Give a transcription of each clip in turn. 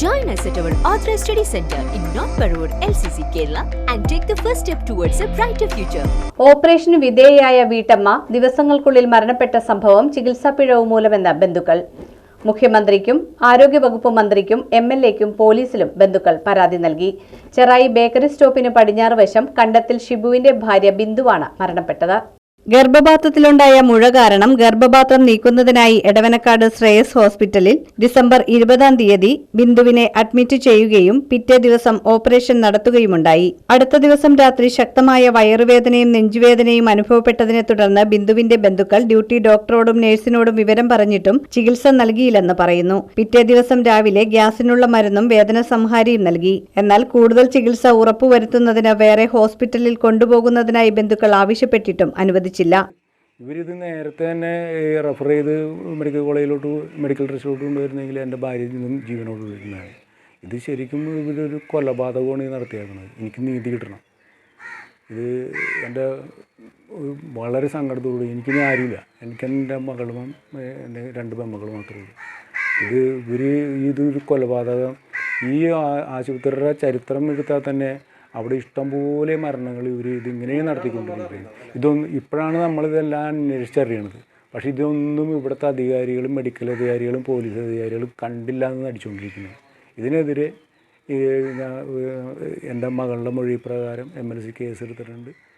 Join us at our Authorized Study Center in North Parur, LCC, Kerala, and take the first step towards a brighter future. ഓപ്പറേഷന് വിധേയയായ വീട്ടമ്മ ദിവസങ്ങൾക്കുള്ളിൽ മരണപ്പെട്ട സംഭവം ചികിത്സാ പിഴവ് മൂലമെന്ന ബന്ധുക്കൾ. മുഖ്യമന്ത്രിക്കും ആരോഗ്യവകുപ്പ് മന്ത്രിക്കും എം എൽ എക്കും പോലീസിലും ബന്ധുക്കൾ പരാതി നൽകി. ചെറായി ബേക്കറി സ്റ്റോപ്പിന് പടിഞ്ഞാറ് വശം കണ്ടത്തിൽ ഷിബുവിന്റെ ഭാര്യ ബിന്ദുവാണ് മരണപ്പെട്ടത്. ഗർഭപാത്രത്തിലുണ്ടായ മുഴ കാരണം ഗർഭപാത്രം നീക്കുന്നതിനായി എടവനക്കാട് ശ്രേയസ് ഹോസ്പിറ്റലിൽ ഡിസംബർ ഇരുപതാം തീയതി ബിന്ദുവിനെ അഡ്മിറ്റ് ചെയ്യുകയും പിറ്റേ ദിവസം ഓപ്പറേഷൻ നടത്തുകയുമുണ്ടായി. അടുത്ത ദിവസം രാത്രി ശക്തമായ വയറുവേദനയും നെഞ്ചുവേദനയും അനുഭവപ്പെട്ടതിനെ തുടർന്ന് ബിന്ദുവിന്റെ ബന്ധുക്കൾ ഡ്യൂട്ടി ഡോക്ടറോടും നഴ്സിനോടും വിവരം പറഞ്ഞിട്ടും ചികിത്സ നൽകിയില്ലെന്ന് പറയുന്നു. പിറ്റേ ദിവസം രാവിലെ ഗ്യാസിനുള്ള മരുന്നും വേദന സംഹാരിയും നൽകി. എന്നാൽ കൂടുതൽ ചികിത്സ ഉറപ്പുവരുത്തുന്നതിന് വേറെ ഹോസ്പിറ്റലിൽ കൊണ്ടുപോകുന്നതിനായി ബന്ധുക്കൾ ആവശ്യപ്പെട്ടിട്ടും അനുവദിച്ചില്ല. ഇവരിത് നേരത്തെ തന്നെ റെഫർ ചെയ്ത് മെഡിക്കൽ കോളേജിലോട്ട് മെഡിക്കൽ ട്രസ്റ്റിലോട്ട് കൊണ്ടുവരുന്നെങ്കിൽ എന്റെ ഭാര്യ നിന്നും ജീവനോട് വരുന്നതാണ് ഇത് ശരിക്കും ഇവരൊരു കൊലപാതകമാണ് നടത്തിയേക്കുന്നത്. എനിക്ക് നീതി കിട്ടണം. ഇത് എന്റെ വളരെ സങ്കടത്തോടു എനിക്ക് ആരുമില്ല. എനിക്ക് എന്റെ മകളും എന്റെ രണ്ട് പെമ്മകൾ മാത്രമേ ഉള്ളൂ. ഇത് ഇവർ ഇതൊരു കൊലപാതകം. ഈ ആശുപത്രിയുടെ ചരിത്രം എടുത്താൽ തന്നെ അവിടെ ഇഷ്ടംപോലെ മരണങ്ങൾ ഇവർ ഇതിങ്ങനെ നടത്തിക്കൊണ്ടിരിക്കുന്നത് ഇതൊന്നും ഇപ്പോഴാണ് നമ്മളിതെല്ലാം അന്വേഷിച്ചറിയണത് പക്ഷേ ഇതൊന്നും ഇവിടുത്തെ അധികാരികളും മെഡിക്കൽ അധികാരികളും പോലീസ് അധികാരികളും കണ്ടില്ല എന്ന് നടിച്ചുകൊണ്ടിരിക്കുന്നത്. ഇതിനെതിരെ എന്റെ മകളുടെ മൊഴി പ്രകാരം എം എൽ സി കേസ് എടുത്തിട്ടുണ്ട്. കേസ്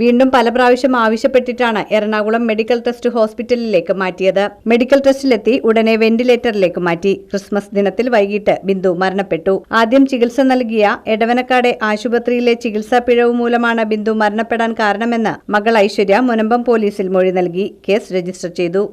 വീണ്ടും പല പ്രാവശ്യം ആവശ്യപ്പെട്ടിട്ടാണ് എറണാകുളം മെഡിക്കൽ ട്രസ്റ്റ് ഹോസ്പിറ്റലിലേക്ക് മാറ്റിയത്. മെഡിക്കൽ ട്രസ്റ്റിലെത്തി ഉടനെ വെന്റിലേറ്ററിലേക്ക് മാറ്റി. ക്രിസ്മസ് ദിനത്തിൽ വൈകിട്ട് ബിന്ദു മരണപ്പെട്ടു. ആദ്യം ചികിത്സ നൽകിയ എടവനക്കാടെ ആശുപത്രിയിലെ ചികിത്സാ പിഴവ് മൂലമാണ് ബിന്ദു മരണപ്പെടാൻ കാരണമെന്ന് മകൾ ഐശ്വര്യ മുനമ്പം പോലീസിൽ മൊഴി നൽകി. കേസ് രജിസ്റ്റർ ചെയ്തു.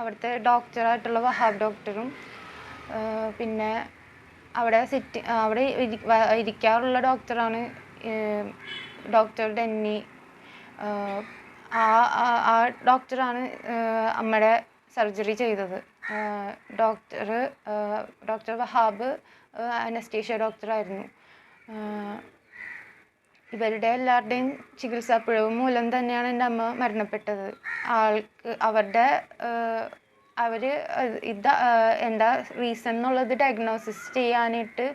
അവിടുത്തെ ഡോക്ടറായിട്ടുള്ള വഹാബ് ഡോക്ടറും പിന്നെ അവിടെ സിറ്റി അവിടെ ഇരിക്കാറുള്ള ഡോക്ടറാണ് ഡോക്ടർ ഡെന്നി ആ ആ- ഡോക്ടറാണ് അമ്മയുടെ സർജറി ചെയ്തത്. ഡോക്ടർ ഡോക്ടർ വഹാബ് അനസ്റ്റേഷ്യ ഡോക്ടറായിരുന്നു ഇവരുടെ എല്ലാവരുടെയും ചികിത്സാ പിഴവ് മൂലം തന്നെയാണ് എന്റെ അമ്മ മരണപ്പെട്ടത്. ആൾക്ക് അവരുടെ അവർ ഇത് എന്താ റീസൺ എന്നുള്ളത് ഡയഗ്നോസിസ് ചെയ്യാനായിട്ട്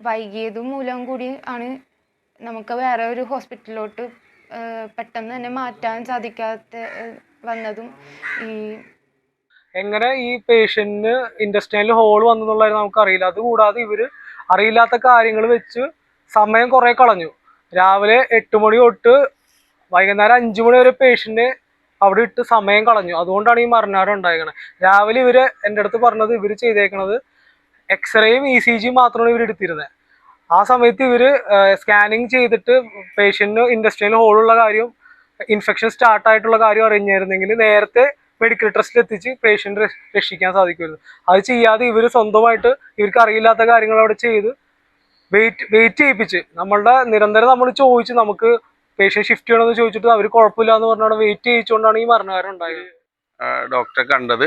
വൈകിയത് മൂലം കൂടി ആണ് നമുക്ക് വേറെ ഒരു ഹോസ്പിറ്റലിലോട്ട് പെട്ടെന്ന് തന്നെ മാറ്റാൻ സാധിക്കാത്ത വന്നതും ഈ എങ്ങനെ ഈ പേഷ്യന്റിന് ഇൻഡസ്ട്രിയൽ ഹോൾ വന്നെന്നുള്ളത് നമുക്കറിയില്ല. അതുകൂടാതെ ഇവർ അറിയില്ലാത്ത കാര്യങ്ങൾ വെച്ച് സമയം കുറെ കളഞ്ഞു. രാവിലെ എട്ട് മണി തൊട്ട് വൈകുന്നേരം അഞ്ചു മണി വരെ പേഷ്യന്റിനെ അവിടെ ഇട്ട് സമയം കളഞ്ഞു. അതുകൊണ്ടാണ് ഈ മരണാരം ഉണ്ടായിരിക്കുന്നത് രാവിലെ ഇവർ എന്റെ അടുത്ത് പറഞ്ഞത് ഇവർ ചെയ്തേക്കണത് എക്സ്റേയും ഇ സി ജിയും മാത്രമാണ് ഇവർ എടുത്തിരുന്നത് ആ സമയത്ത് ഇവർ സ്കാനിങ് ചെയ്തിട്ട് പേഷ്യന്റിന് ഇൻഡസ്ട്രിയൽ ഹോളുള്ള കാര്യം ഇൻഫെക്ഷൻ സ്റ്റാർട്ട് ആയിട്ടുള്ള കാര്യം അറിഞ്ഞായിരുന്നെങ്കിൽ നേരത്തെ മെഡിക്കൽ ട്രസ്റ്റിൽ എത്തിച്ച് പേഷ്യന്റ് രക്ഷിക്കാൻ സാധിക്കുമായിരുന്നു. അത് ചെയ്യാതെ ഇവർ സ്വന്തമായിട്ട് ഇവർക്ക് അറിയില്ലാത്ത കാര്യങ്ങൾ അവിടെ ചെയ്ത് വെയിറ്റ് വെയിറ്റ് ചെയ്യിപ്പിച്ച് നമ്മളുടെ നിരന്തരം നമ്മൾ ചോദിച്ച് നമുക്ക് പേഷ്യന്റ് ഷിഫ്റ്റ് ചെയ്യണമെന്ന് ചോദിച്ചിട്ട് അവർ കുഴപ്പമില്ല എന്ന് പറഞ്ഞാൽ വെയിറ്റ് ചെയ്യിച്ചുകൊണ്ടാണ് ഈ മരണകാരം ഉണ്ടായത് ഡോക്ടറെ കണ്ടത്.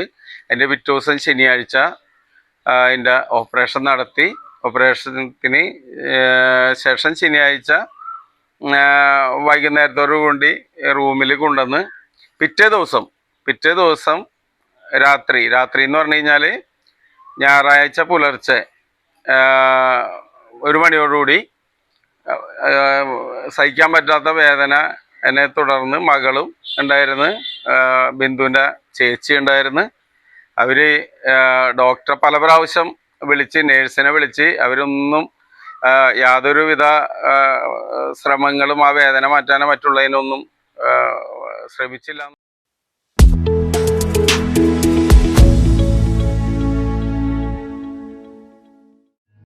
എന്റെ പിറ്റേ ദിവസം ശനിയാഴ്ച അതിന്റെ ഓപ്പറേഷൻ നടത്തി. ഓപ്പറേഷത്തിന് ശേഷം ശനിയാഴ്ച വൈകുന്നേരത്തോടു കൂടി റൂമിൽ കൊണ്ടുവന്ന് പിറ്റേ ദിവസം പിറ്റേ ദിവസം രാത്രി രാത്രി എന്ന് പറഞ്ഞു കഴിഞ്ഞാൽ ഞായറാഴ്ച പുലർച്ചെ ഒരു മണിയോടുകൂടി സഹിക്കാൻ പറ്റാത്ത വേദന എന്നെ തുടർന്ന് മകളും ഉണ്ടായിരുന്നു ബിന്ദുവിന്റെ ചേച്ചി ഉണ്ടായിരുന്നു. അവർ ഡോക്ടറെ പല പ്രാവശ്യം വിളിച്ച് നേഴ്സിനെ വിളിച്ച് അവരൊന്നും യാതൊരുവിധ ശ്രമങ്ങളും ആ വേദന മാറ്റാനോ മറ്റുള്ളതിനൊന്നും ശ്രമിച്ചില്ല.